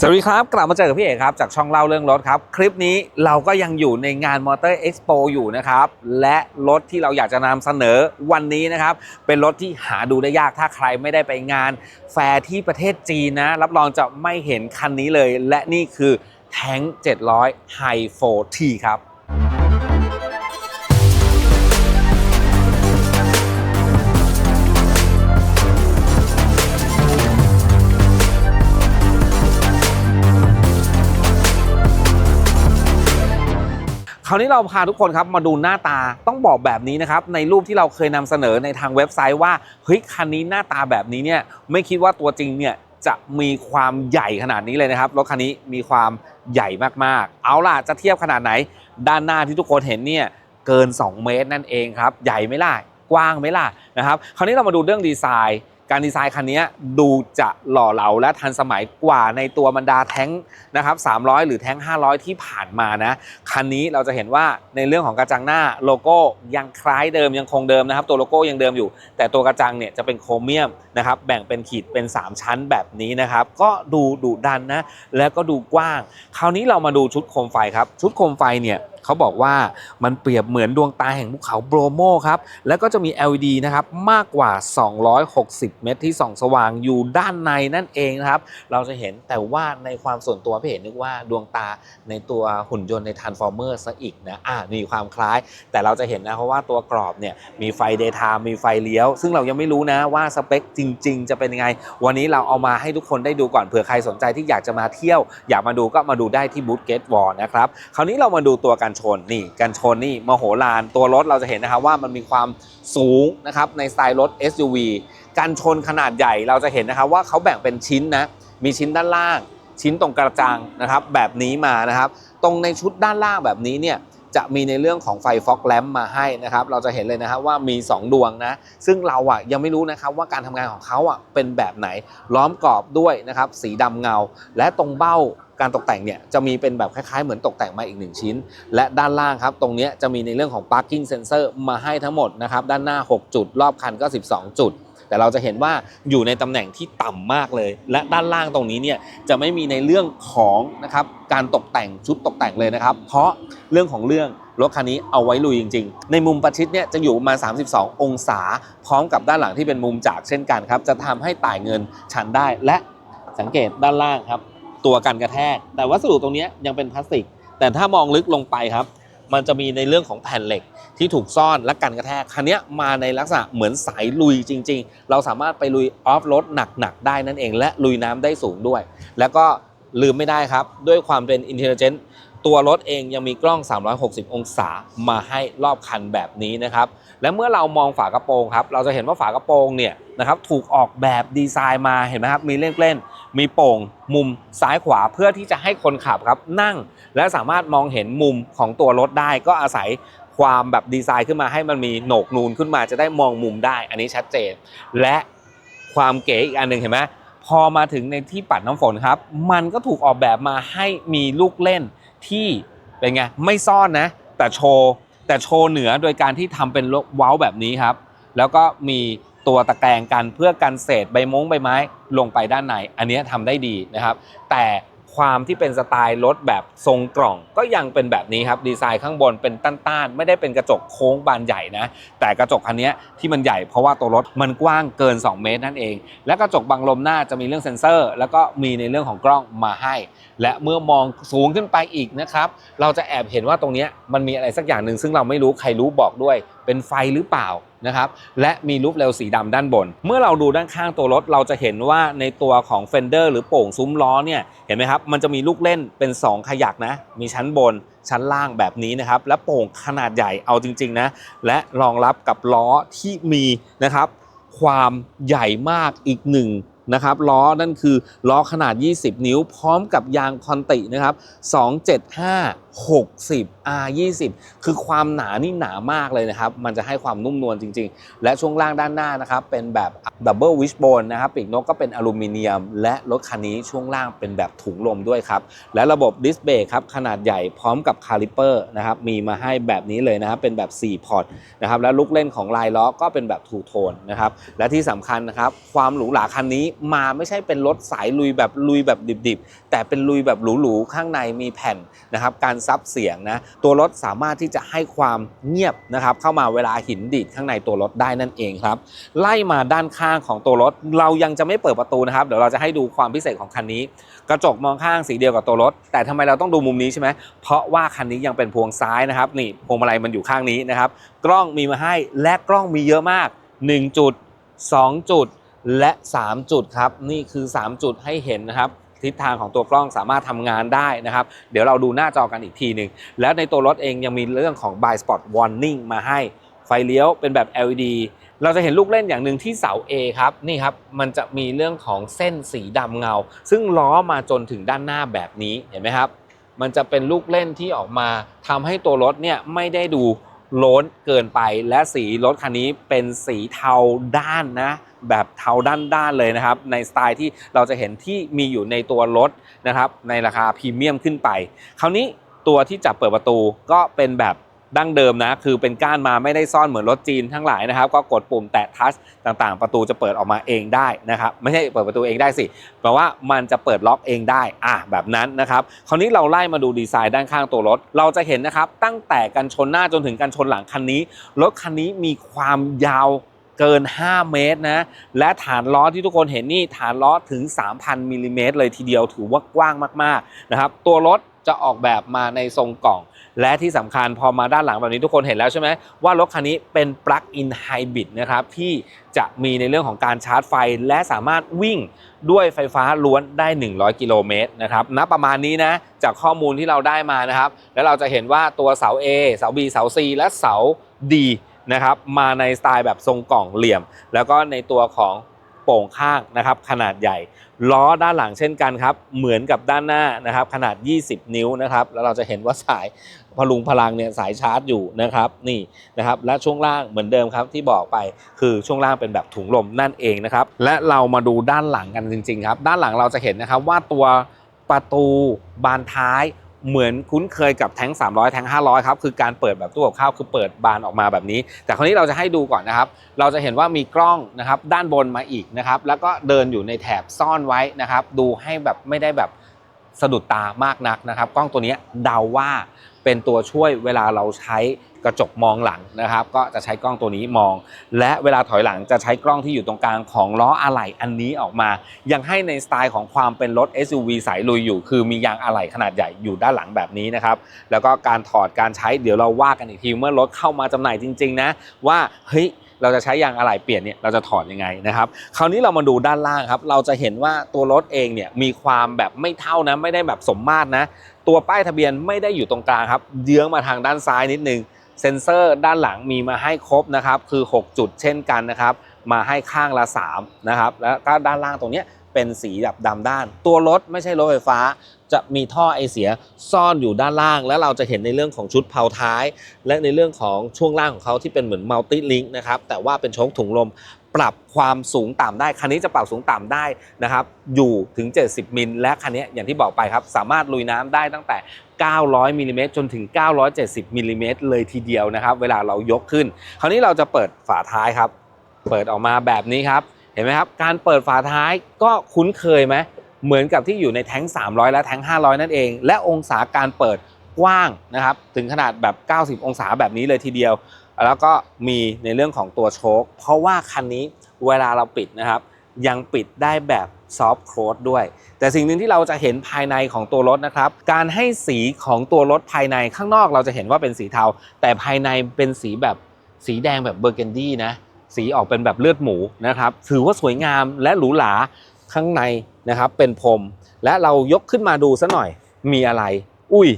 สวัสดีครับ กลับมาเจอกับพี่เอกครับ จากช่องเล่าเรื่องรถครับ คลิปนี้เราก็ยังอยู่ในงานมอเตอร์เอ็กซ์โปอยู่นะครับ และรถที่เราอยากจะนำเสนอวันนี้นะครับ เป็นรถที่หาดูได้ยากถ้าใครไม่ได้ไปงาน แฟร์ที่ประเทศจีนนะ รับรองจะไม่เห็นคันนี้เลย และนี่คือแทง700 Hi 4T ครับ คราวนี้เราพาทุกคนครับมาดูหน้าตาต้องบอกแบบนี้นะครับในรูปที่เราเคยนำเสนอในทางเว็บไซต์ว่าเฮ้ยคันนี้หน้าตาแบบนี้เนี่ยไม่คิดว่าตัวจริงเนี่ยจะมีความใหญ่ขนาดนี้เลยนะครับรถคันนี้มีความใหญ่มากๆ เอาล่ะจะเทียบขนาดไหน ด้านหน้าที่ทุกคนเห็นเนี่ยเกิน 2 เมตรนั่นเองครับ ใหญ่ไหมล่ะกว้างไหมล่ะนะครับ คราวนี้เรามาดูเรื่องดีไซน์ การดีไซน์คันนี้ดูจะหล่อเหลาและทันสมัยกว่าในตัวบรรดาแท้งนะครับ 300 หรือแท้ง 500 ที่ผ่านมานะ คันนี้เราจะเห็นว่าในเรื่องของกระจังหน้าโลโก้ยังคล้ายเดิมยังคงเดิมนะครับ ตัวโลโก้ยังเดิมอยู่ แต่ตัวกระจังเนี่ยจะเป็นโครเมียมนะครับแบ่งเป็นขีดเป็น 3 ชั้นแบบนี้นะครับ ก็ดูดุดันนะแล้วก็ดูกว้าง คราวนี้เรามาดูชุดโคมไฟครับ ชุดโคมไฟเนี่ย เขาบอกว่ามันเปรียบเหมือนดวงตาแห่งภูเขาโบรโมครับ แล้วก็จะมี LED นะครับมากกว่า 260 เมตรที่ส่องสว่างอยู่ด้านในนั่นเองนะครับ เราจะเห็นแต่ว่าในความส่วนตัวพี่เห็นนึกว่าดวงตาในตัวหุ่นยนต์ใน Transformer ซะอีกนะอ่ามีความคล้าย แต่เราจะเห็นนะเพราะว่าตัวกรอบเนี่ยมีไฟเดย์ไทม์มีไฟเลี้ยว ซึ่งเรายังไม่รู้นะว่าสเปคจริง ๆ จะเป็นยังไง วันนี้เราเอามาให้ทุกคนได้ดูก่อนเผื่อใครสนใจที่อยากจะมาเที่ยว อยากมาดูก็มาดูได้ที่บูธเกตวอลนะครับคราวนี้เรามาดูตัวกันชนนี่กันชนนี่มโหฬารตัวรถเราจะเห็นนะครับว่ามันมีความสูงนะครับในสไตล์รถ SUV กันชนขนาดใหญ่เราจะเห็นนะครับว่าเขาแบ่งเป็นชิ้นนะมีชิ้นด้านล่าง ชิ้นตรงกระจังนะครับแบบนี้มานะครับ ตรงในชุดด้านล่างแบบนี้เนี่ย จะมีในเรื่องของไฟฟอกแลมมาให้นะครับ เราจะเห็นเลยนะครับว่ามี 2 ดวงนะ ซึ่งเราอะยังไม่รู้นะครับว่าการทำงานของเขาอะเป็นแบบไหน ล้อมกรอบด้วยนะครับสีดำเงา และตรงเบ้าการตกแต่งเนี่ยจะมีเป็นแบบคล้ายๆ เหมือนตกแต่งมาอีก 1 ชิ้น และด้านล่างครับ ตรงนี้จะมีในเรื่องของ parking sensor มาให้ทั้งหมดนะครับ ด้านหน้า 6 จุด รอบคันก็ 12 จุด แต่เราจะเห็นว่าอยู่ในตำแหน่งที่ต่ำมากเลย และด้านล่างตรงนี้เนี่ยจะไม่มีในเรื่องของนะครับการตกแต่งชุดตกแต่งเลยนะครับ เพราะเรื่องของเรื่องรถคันนี้เอาไว้ลุยจริง ๆ ในมุมประชิดเนี่ยจะอยู่ประมาณ 32 องศา พร้อมกับด้านหลังที่เป็นมุมจากเช่นกันครับ จะทำให้ต่ายเงินชันได้และสังเกตด้านล่างครับ ตัวกันกระแทก แต่วัสดุตรงนี้ยังเป็นพลาสติก แต่ถ้ามองลึกลงไปครับ มันจะมีในเรื่องของแผ่นเหล็กที่ถูกซ่อนและกันกระแทก คันนี้มาในลักษณะเหมือนสายลุยจริง ๆ เราสามารถไปลุยออฟโรดหนักๆได้นั่นเอง และลุยน้ำได้สูงด้วย แล้วก็ลืมไม่ได้ครับ ด้วยความเป็น intelligent ตัวรถเองยังมีกล้อง 360 องศามาให้รอบคันแบบนี้นะครับ และเมื่อเรามองฝากระโปรงครับ เราจะเห็นว่าฝากระโปรงเนี่ยนะครับถูกออกแบบดีไซน์มาเห็นไหมครับ มีเล่นเล่นๆมีโป่ง มุมซ้ายขวาเพื่อที่จะให้คนขับครับนั่ง และสามารถมองเห็นมุมของตัวรถได้ ก็อาศัยความแบบดีไซน์ขึ้นมาให้มันมีโหนกนูนขึ้นมาจะได้มองมุมได้ อันนี้ชัดเจน และความเก๋อีกอันหนึ่งเห็นไหมพอมาถึงในที่ปัดน้ำฝนครับ มันก็ถูกออกแบบมาให้มีลูกเล่น ที่เป็นไงไม่ซ่อนนะ แต่โชว์แต่โชว์เหนือโดยการที่ทำเป็นเว้าแบบนี้ครับ แล้วก็มีตัวตะแกรงกันเพื่อกันเศษใบมงใบไม้ลงไปด้านใน อันนี้ทำได้ดีนะครับ แต่ ความที่เป็นสไตล์รถแบบทรงกล่อง ก็ยังเป็นแบบนี้ครับดีไซน์ข้างบนเป็นต้านๆ ไม่ได้เป็นกระจกโค้งบานใหญ่นะ แต่กระจกคันนี้ที่มันใหญ่เพราะว่าตัวรถมันกว้างเกิน 2 เมตรนั่นเอง และกระจกบังลมหน้าจะมีเรื่องเซ็นเซอร์ แล้วก็มีในเรื่องของกล้องมาให้ และเมื่อมองสูงขึ้นไปอีกนะครับเราจะแอบเห็นว่าตรงนี้มันมีอะไรสักอย่างหนึ่งซึ่งเราไม่รู้ใครรู้บอกด้วย เป็นไฟหรือเปล่า นะครับและมีรูปเร็วสีดำด้านบน เมื่อเราดูด้านข้างตัวรถเราจะเห็นว่าในตัวของเฟนเดอร์หรือโป่งซุ้มล้อเนี่ยเห็นไหมครับมันจะมีลูกเล่นเป็น 2 ขยักนะ มีชั้นบนชั้นล่างแบบนี้นะครับ และโป่งขนาดใหญ่เอาจริง ๆ นะ และรองรับกับล้อที่มีนะครับ ความใหญ่มากอีกหนึ่งนะครับล้อนั่นคือล้อขนาด 20 นิ้ว พร้อมกับยางคอนตินะครับ275 60 R 20คือความหนานี่หนามากเลยนะครับ มันจะให้ความนุ่มนวลจริง ๆ และช่วงล่างด้านหน้านะครับ เป็นแบบดับเบิลวิชโบนนะครับปีกนกก็เป็นอลูมิเนียม และรถคันนี้ช่วงล่างเป็นแบบถุงลมด้วยครับ และระบบดิสเบรกครับ ขนาดใหญ่พร้อมกับคาลิเปอร์นะครับ มีมาให้แบบนี้เลยนะครับ เป็นแบบ 4 พอร์ตนะครับ และลูกเล่นของลายล้อก็เป็นแบบทูโทนนะครับ และที่สำคัญนะครับ ความหรูหราคันนี้มาไม่ใช่เป็นรถสายลุยแบบลุยแบบดิบๆแต่เป็นลุยแบบหรูๆข้างในมีแผ่นนะครับการซับเสียงนะตัวรถสามารถที่จะให้ความเงียบนะครับเข้ามาเวลาหินดีดข้างในตัวรถได้นั่นเองครับไล่มาด้านข้างของตัวรถ เรายังจะไม่เปิดประตูนะครับเดี๋ยวเราจะให้ดูความพิเศษของคันนี้ กระจกมองข้างสีเดียวกับตัวรถ แต่ทำไมเราต้องดูมุมนี้ใช่ไหมเพราะว่าคันนี้ยังเป็นพวงซ้ายนะครับนี่พวงมาลัยมันอยู่ข้างนี้นะครับกล้องมีมาให้และกล้องมีเยอะมาก 1 จุด 2 จุดและ 3 จุดครับ นี่คือ 3 จุดให้เห็นนะครับ ทิศทางของตัวกล้องสามารถทำงานได้นะครับ เดี๋ยวเราดูหน้าจอกันอีกทีหนึ่งแล้วในตัวรถเองยังมีเรื่องของ by spot warning มาให้ไฟเลี้ยวเป็นแบบ LED เราจะเห็นลูกเล่นอย่างหนึ่งที่เสา A ครับนี่ครับมันจะมีเรื่องของเส้นสีดำเงา ซึ่งล้อมาจนถึงด้านหน้าแบบนี้เห็นไหมครับ มันจะเป็นลูกเล่นที่ออกมาทำให้ตัวรถเนี่ยไม่ได้ดู โล้นเกินไปและสีรถคันนี้เป็นสีเทาด้านนะ แบบเทาด้านด้านๆเลยนะครับ ในสไตล์ที่เราจะเห็นที่มีอยู่ในตัวรถนะครับ ในราคาพรีเมียมขึ้นไป คราวนี้ตัวที่จับเปิดประตูก็เป็นแบบ ดั้งเดิมนะ คือเป็นก้านมาไม่ได้ซ่อนเหมือนรถจีนทั้งหลายนะครับ ก็กดปุ่มแตะทัชต่างๆ ประตูจะเปิดออกมาเองได้นะครับ ไม่ใช่เปิดประตูเองได้สิแปลว่ามันจะเปิดล็อกเองได้อะแบบนั้นนะครับ คราวนี้เราไล่มาดูดีไซน์ด้านข้างตัวรถ เราจะเห็นนะครับ ตั้งแต่กันชนหน้าจนถึงกันชนหลังคันนี้ รถคันนี้มีความยาวเกิน 5 เมตรนะ และฐานล้อที่ทุกคนเห็นนี่ฐานล้อถึง 3,000มิลลิเมตรเลยทีเดียวถือว่ากว้างมากๆนะครับ ตัวรถจะออกแบบมาในทรงกล่อง และที่สำคัญพอมาด้านหลังแบบนี้ทุกคนเห็นแล้วใช่ไหมว่ารถคันนี้เป็นปลั๊กอินไฮบริดนะครับที่จะมีในเรื่องของการชาร์จไฟ และสามารถวิ่งด้วยไฟฟ้าล้วนได้ 100 กิโลเมตรนะครับณประมาณนี้นะจากข้อมูลที่เราได้มานะครับ แล้วเราจะเห็นว่าตัวเสา A เสา B เสา C และเสา D นะครับมาในสไตล์แบบทรงกล่องเหลี่ยม แล้วก็ในตัวของ โป่งข้างนะครับขนาดใหญ่ ล้อด้านหลังเช่นกันครับ เหมือนกับด้านหน้านะครับขนาด 20 นิ้วนะครับแล้วเราจะเห็นว่าสายพลุงพลังเนี่ยสายชาร์จอยู่นะครับนี่นะครับและช่วงล่างเหมือนเดิมครับที่บอกไปคือช่วงล่างเป็นแบบถุงลมนั่นเองนะครับและเรามาดูด้านหลังกันจริงๆครับด้านหลังเราจะเห็นนะครับว่าตัวประตูบานท้าย เหมือนคุ้นเคยกับแท้ง 300 แท้ง 500 ครับ คือการเปิดแบบตู้กับข้าวคือเปิดบานออกมาแบบนี้ แต่คราวนี้เราจะให้ดูก่อนนะครับ เราจะเห็นว่ามีกล้องนะครับด้านบนมาอีกนะครับ แล้วก็เดินอยู่ในแถบซ่อนไว้นะครับ ดูให้แบบไม่ได้แบบสะดุดตามากนักนะครับ กล้องตัวนี้เดาว่าเป็นตัวช่วยเวลาเราใช้ กระจกมองหลังนะครับ ก็จะใช้กล้องตัวนี้มอง และเวลาถอยหลังจะใช้กล้องที่อยู่ตรงกลางของล้ออะไหล่อันนี้ออกมา ยังให้ในสไตล์ของความเป็นรถ SUV สายลุยอยู่ คือมียางอะไหล่ขนาดใหญ่อยู่ด้านหลังแบบนี้นะครับ แล้วก็การถอดการใช้เดี๋ยวเราว่ากันอีกทีเมื่อรถเข้ามาจำหน่ายจริง ๆ นะ ว่าเฮ้ยเราจะใช้ยางอะไหล่เปลี่ยนเนี่ยเราจะถอดยังไงนะครับคราวนี้เรามาดูด้านล่างครับ เราจะเห็นว่าตัวรถเองเนี่ยมีความแบบไม่เท่านะไม่ได้แบบสมมาตรนะ ตัวป้ายทะเบียนไม่ได้อยู่ตรงกลางครับเยื้องมาทางด้านซ้ายนิดนึง เซ็นเซอร์ด้านหลังมีมาให้ครบนะครับคือ 6 จุดเช่นกันนะครับ มาให้ข้างละ3นะครับแล้วก็ด้านล่างตรงนี้เป็นสีแบบดำด้าน ตัวรถไม่ใช่รถไฟฟ้า จะมีท่อไอเสียซ่อนอยู่ด้านล่าง แล้วเราจะเห็นในเรื่องของชุดเผาท้าย และในเรื่องของช่วงล่างของเขาที่เป็นเหมือนมัลติลิงก์นะครับแต่ว่าเป็นโชคถุงลมปรับความสูงต่ำได้คันนี้จะปรับสูงต่ำได้นะครับอยู่ถึง 70 มิลและคันนี้อย่างที่บอกไปครับ สามารถลุยน้ำได้ตั้งแต่ 900มิลลิเมตรจนถึง 970มิลลิเมตรเลยทีเดียวนะครับ เวลาเรายกขึ้น คราวนี้เราจะเปิดฝาท้ายครับ เปิดออกมาแบบนี้ครับ เห็นไหมครับ การเปิดฝาท้ายก็คุ้นเคยไหมเหมือนกับที่อยู่ในแท้ง 300 และแท้ง 500 นั่นเอง และองศาการเปิดกว้างนะครับ ถึงขนาดแบบ 90 องศาแบบนี้เลยทีเดียว แล้วก็มีในเรื่องของตัวโชคเพราะว่าคันนี้เวลาเราปิดนะครับ ยังปิดได้แบบซอฟต์โคลดด้วย แต่สิ่งหนึ่งที่เราจะเห็นภายในของตัวรถนะครับ การให้สีของตัวรถภายในข้างนอกเราจะเห็นว่าเป็นสีเทา แต่ภายในเป็นสีแบบสีแดงแบบเบอร์เกนดี้นะสีออกเป็นแบบเลือดหมูนะครับ ถือว่าสวยงามและหรูหราข้างในนะครับเป็นพรม และเรายกขึ้นมาดูซะหน่อยมีอะไร อุ้ย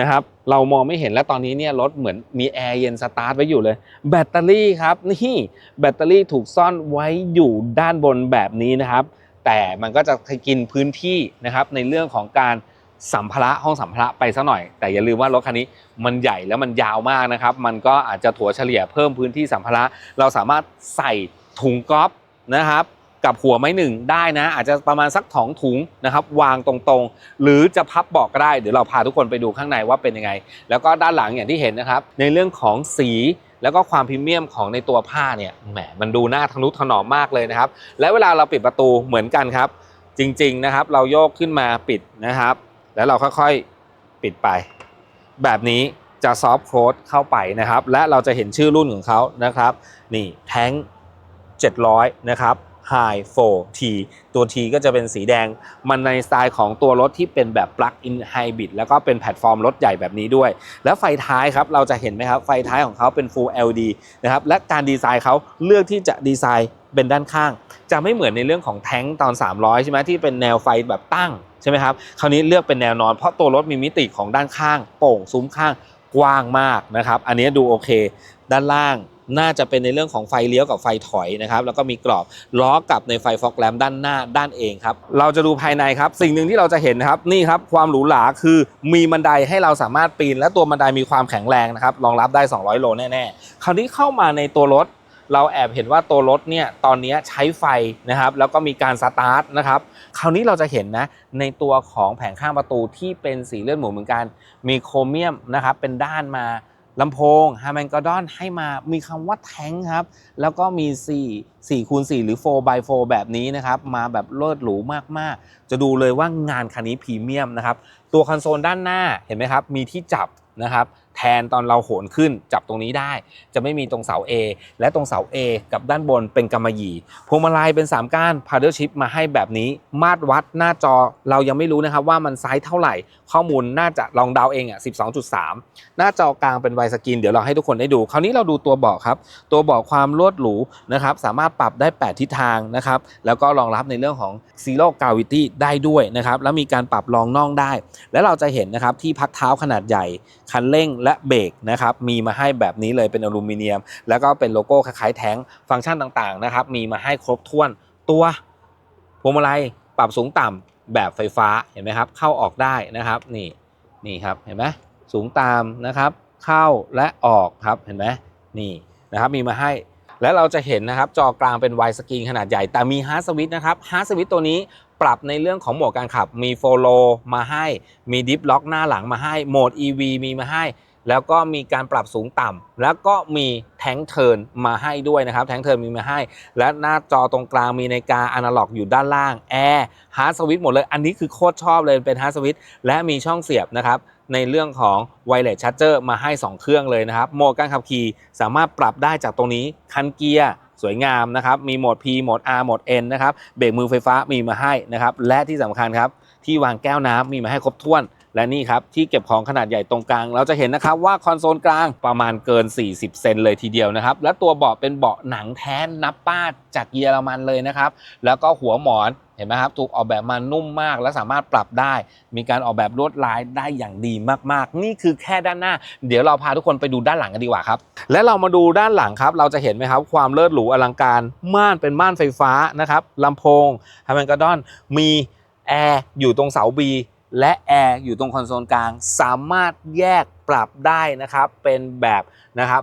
นะครับ เรามองไม่เห็นแล้วตอนนี้เนี่ยรถเหมือนมีแอร์เย็นสตาร์ทไว้อยู่เลย แบตเตอรี่ครับนี่แบตเตอรี่ถูกซ่อนไว้อยู่ด้านบนแบบนี้นะครับ แต่มันก็จะกินพื้นที่นะครับในเรื่องของการสัมภาระห้องสัมภาระไปซะหน่อย แต่อย่าลืมว่ารถคันนี้มันใหญ่แล้วมันยาวมากนะครับ มันก็อาจจะถัวเฉลี่ยเพิ่มพื้นที่สัมภาระ เราสามารถใส่ถุงก๊อฟนะครับ กับหัวไม้หนึ่งได้นะ อาจจะประมาณสักถองถุงนะครับวางตรงๆ หรือจะพับเบอกก็ได้เดี๋ยวเราพาทุกคนไปดูข้างในว่าเป็นยังไง แล้วก็ด้านหลังอย่างที่เห็นนะครับ ในเรื่องของสีแล้วก็ความพรีเมียมของในตัวผ้าเนี่ยแหมมันดูน่าทะนุถนอมมากเลยนะครับ และเวลาเราปิดประตูเหมือนกันครับ จริงๆนะครับ เราโยกขึ้นมาปิดนะครับ แล้วเราค่อยๆปิดไป แบบนี้จะซอฟต์โค้ดเข้าไปนะครับ และเราจะเห็นชื่อรุ่นของเขานะครับ นี่แท้ง700 นะครับ High 4 T ตัว T ก็จะเป็นสีแดง มันในสไตล์ของตัวรถที่เป็นแบบ Plug-in Hybrid แล้วก็เป็นแพลตฟอร์มรถใหญ่แบบนี้ด้วย แล้วไฟท้ายครับ เราจะเห็นไหมครับ ไฟท้ายของเขาเป็น Full LED นะครับ และการดีไซน์เขาเลือกที่จะดีไซน์เป็นด้านข้าง จะไม่เหมือนในเรื่องของแท้งตอน 300 ใช่ไหมที่เป็นแนวไฟแบบตั้งใช่ไหมครับคราวนี้เลือกเป็นแนวนอนเพราะตัวรถมีมิติของด้านข้าง โป่งซุ้มข้างกว้างมากนะครับ อันนี้ดูโอเค ด้านล่าง น่าจะเป็นในเรื่องของไฟเลี้ยวกับไฟถอยนะครับแล้วก็มีกรอบล้อกับในไฟฟอกแลมด้านหน้าด้านเองครับเราจะดูภายในครับ สิ่งหนึ่งที่เราจะเห็นนะครับนี่ครับความหรูหราคือมีบันไดให้เราสามารถปีน และตัวบันไดมีความแข็งแรงนะครับรองรับได้ 200 โลแน่ๆคราวนี้เข้ามาในตัวรถ เราแอบเห็นว่าตัวรถเนี่ยตอนนี้ใช้ไฟนะครับแล้วก็มีการสตาร์ทนะครับคราวนี้เราจะเห็นนะในตัวของแผงข้างประตูที่เป็นสีเลือดหมูเหมือนกัน มีโครเมียมนะครับเป็นด้านมา ลำโพงฮาร์แมนกอดอนให้มามีคำว่าแท้งครับ แล้วก็มี 4 4คูณ4หรือ4 by 4แบบนี้นะครับ มาแบบเลิศหรูมาก ๆ จะดูเลยว่างานคันนี้พรีเมียมนะครับ ตัวคอนโซลด้านหน้าเห็นไหมครับ มีที่จับนะครับ แทนตอนเราโหนขึ้นจับตรงนี้ได้ จะไม่มีตรงเสา A และตรงเสา A กับด้านบนเป็นกำมะหยี่พวงมาลัยเป็น 3 ก้าน paddle shift มาให้แบบนี้ มาตรวัดหน้าจอเรายังไม่รู้นะครับว่ามันไซส์เท่าไหร่ ข้อมูลน่าจะลองเดาเองอะ12.3 หน้าจอกลางเป็นไวสกรีนเดี๋ยวเราให้ทุกคนได้ดู คราวนี้เราดูตัวเบาะครับ ตัวเบาะความรวดหรูนะครับสามารถปรับได้ 8 ทิศทางนะครับแล้วก็รองรับในเรื่องของ zero gravity ได้ด้วยนะครับแล้วมีการปรับรองน่องได้ แล้วเราจะเห็นนะครับที่พักเท้าขนาดใหญ่คันเร่งและเบรกนะครับมีมาให้แบบนี้เลยเป็นอลูมิเนียม แล้วก็เป็นโลโก้คล้ายๆแท้งฟังก์ชันต่างๆนะครับมีมาให้ครบถ้วนตัวพวงมาลัยปรับสูงต่ำแบบไฟฟ้าเห็นไหมครับ เข้าออกได้นะครับนี่นี่ครับเห็นไหมสูงตามนะครับ เข้าและออกครับเห็นไหมนี่นะครับมีมาให้และเราจะเห็นนะครับจอกลางเป็นไวสกรีนขนาดใหญ่ แต่มีฮาร์ดสวิตนะครับฮาร์ดสวิตตัวนี้ปรับในเรื่องของโหมดการขับ มีโฟโลมาให้ มีดิฟล็อกหน้าหลังมาให้ โหมด EV มีมาให้ แล้วก็มีการปรับสูงต่ำแล้วก็มีแท้งเทิร์นมาให้ด้วยนะครับแท้งเทิร์นมีมาให้ และหน้าจอตรงกลางมีนาฬิกาอนาล็อกอยู่ด้านล่างแอร์ฮาร์ดสวิตหมดเลย อันนี้คือโคตรชอบเลยเป็นฮาร์ดสวิตและมีช่องเสียบนะครับในเรื่องของไวเลสชาร์เจอร์มาให้ 2 เครื่องเลยนะครับโหมดการขับขี่สามารถปรับได้จากตรงนี้คันเกียร์สวยงามนะครับ มีโหมด P โหมด R โหมด N นะครับ เบรกมือไฟฟ้ามีมาให้นะครับ และที่สำคัญครับ ที่วางแก้วน้ำมีมาให้ครบถ้วน และนี่ครับ ที่เก็บของขนาดใหญ่ตรงกลาง เราจะเห็นนะครับว่าคอนโซลกลางประมาณเกิน 40 เซนเลยทีเดียวนะครับ และตัวเบาะเป็นเบาะหนังแท้นับป้าจากเยอรมันเลยนะครับ แล้วก็หัวหมอนเห็นไหมครับ ถูกออกแบบมานุ่มมาก และสามารถปรับได้ มีการออกแบบลวดลายได้อย่างดีมากๆ นี่คือแค่ด้านหน้า เดี๋ยวเราพาทุกคนไปดูด้านหลังกันดีกว่าครับ และเรามาดูด้านหลังครับ เราจะเห็นไหมครับ ความเลิศหรูอลังการ ม่านเป็นม่านไฟฟ้านะครับลำโพงฮาร์แมนกาดอน มีแอร์อยู่ตรงเสา B และแอร์อยู่ตรงคอนโซลกลาง สามารถแยกปรับได้นะครับ เป็นแบบนะครับ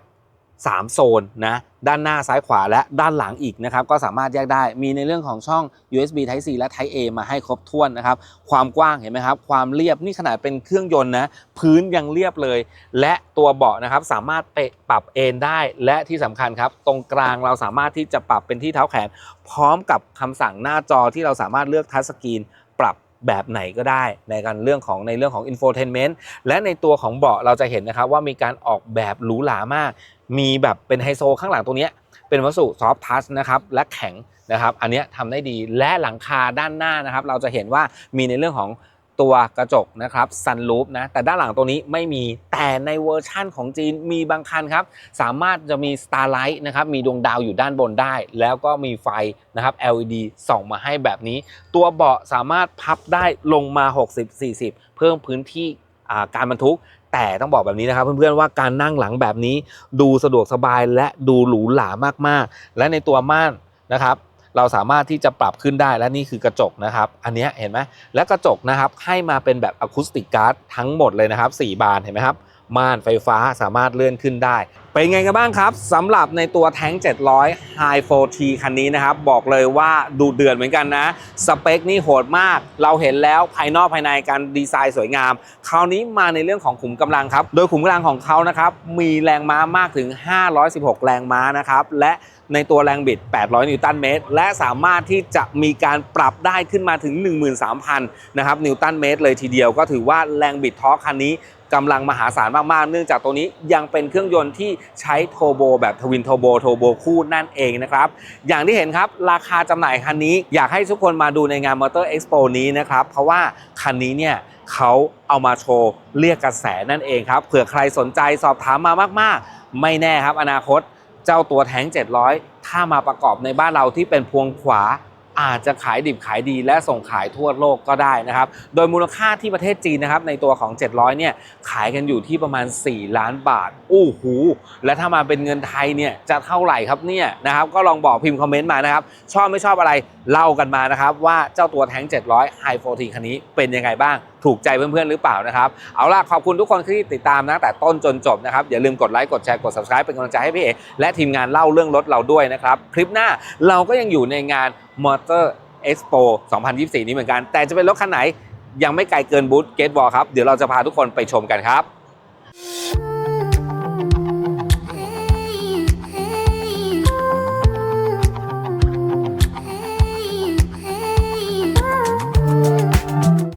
3โซนนะด้านหน้าซ้ายขวาและด้านหลังอีกนะครับก็สามารถแยกได้มีในเรื่องของช่อง USB Type C และ Type A มาให้ครบถ้วนนะครับความกว้างเห็นไหมครับ ความเรียบนี่ขนาดเป็นเครื่องยนต์นะพื้นยังเรียบเลย และตัวเบาะนะครับสามารถไปปรับเอนได้ และที่สำคัญครับ ตรงกลางเราสามารถที่จะปรับเป็นที่เท้าแขน พร้อมกับคำสั่งหน้าจอที่เราสามารถเลือกทัชสกรีนปรับ แบบไหนก็ได้ในการเรื่องของในเรื่องของอินโฟเทนเมนต์และในตัวของเบาะเราจะเห็นนะครับว่ามีการออกแบบหรูหรามาก มีแบบเป็นไฮโซข้างหลังตรงนี้เป็นวัสดุซอฟทัชนะครับและแข็งนะครับ อันนี้ทำได้ดีและหลังคาด้านหน้านะครับ เราจะเห็นว่ามีในเรื่องของ ตัวกระจกนะครับซันรูฟนะแต่ด้านหลังตัวนี้ไม่มีแต่ในเวอร์ชั่นของจีนมีบางคันครับ สามารถจะมี Starlight นะครับมีดวงดาวอยู่ด้านบนได้ แล้วก็มีไฟนะครับ LED ส่องมาให้แบบนี้ ตัวเบาะสามารถพับได้ลงมา 60-40 เพิ่มพื้นที่การบรรทุกแต่ต้องบอกแบบนี้นะครับเพื่อนๆว่าการนั่งหลังแบบนี้ดูสะดวกสบายและดูหรูหรามากๆ และในตัวม่านนะครับ เราสามารถที่จะปรับขึ้นได้และนี่คือกระจกนะครับ อันนี้เห็นไหมและกระจกนะครับให้มาเป็นแบบอะคูสติกการ์ดทั้งหมดเลยนะครับ 4 บานเห็นไหมครับม่านไฟฟ้าสามารถเลื่อนขึ้นได้เป็นไงกันบ้างครับสำหรับในตัวแท้ง 700 High 4T คันนี้นะครับ บอกเลยว่าดูเดือดเหมือนกันนะ สเปคนี่โหดมาก เราเห็นแล้วภายนอกภายในการดีไซน์สวยงาม คราวนี้มาในเรื่องของขุมกำลังครับ โดยขุมกำลังของเขานะครับ มีแรงม้ามากถึง 516 แรงม้านะครับ และ ในตัวแรงบิด 800 นิวตันเมตร และสามารถที่จะมีการปรับได้ขึ้นมาถึง 13,000 นะครับ นิวตันเมตรเลยทีเดียวก็ถือว่าแรงบิดทอร์คคันนี้กำลังมหาศาลมาก ๆ เนื่องจากตัวนี้ยังเป็นเครื่องยนต์ที่ใช้โทโบแบบทวินโทโบโทโบคู่นั่นเองนะครับ อย่างที่เห็นครับ ราคาจำหน่ายคันนี้อยากให้ทุกคนมาดูในงาน Motor Expo นี้นะครับ เพราะว่าคันนี้เนี่ยเขาเอามาโชว์เรียกกระแสนั่นเองครับ เผื่อใครสนใจสอบถามมามาก ๆ ไม่แน่ครับอนาคต เจ้าตัวแท้ง 700 ถ้ามาประกอบในบ้านเราที่เป็นพวงขวาอาจจะขายดิบขายดีและส่งขายทั่วโลกก็ได้นะครับ โดยมูลค่าที่ประเทศจีนนะครับในตัวของ 700 เนี่ยขายกันอยู่ที่ประมาณ 4 ล้านบาท โอ้โห และถ้ามาเป็นเงินไทยเนี่ยจะเท่าไหร่ครับเนี่ยนะครับ ก็ลองบอกพิมพ์คอมเมนต์มานะครับ ชอบไม่ชอบอะไรเล่ากันมานะครับว่าเจ้าตัวแท้ง 700 High 14คันนี้เป็นยังไงบ้าง ถูกใจเพื่อนๆ หรือเปล่านะครับ เอาล่ะ ขอบคุณทุกคนที่ติดตามนะแต่ต้นจนจบนะครับ อย่าลืมกดไลค์กดแชร์กด subscribe เป็นกำลังใจให้พี่เอและทีมงานเล่าเรื่องรถเราด้วยนะครับ คลิปหน้าเราก็ยังอยู่ในงาน Motor Expo 2024 นี้เหมือนกัน แต่จะเป็นรถคันไหนยังไม่ไกลเกินบูธเกตบอลครับเดี๋ยวเราจะพาทุกคนไปชมกันครับ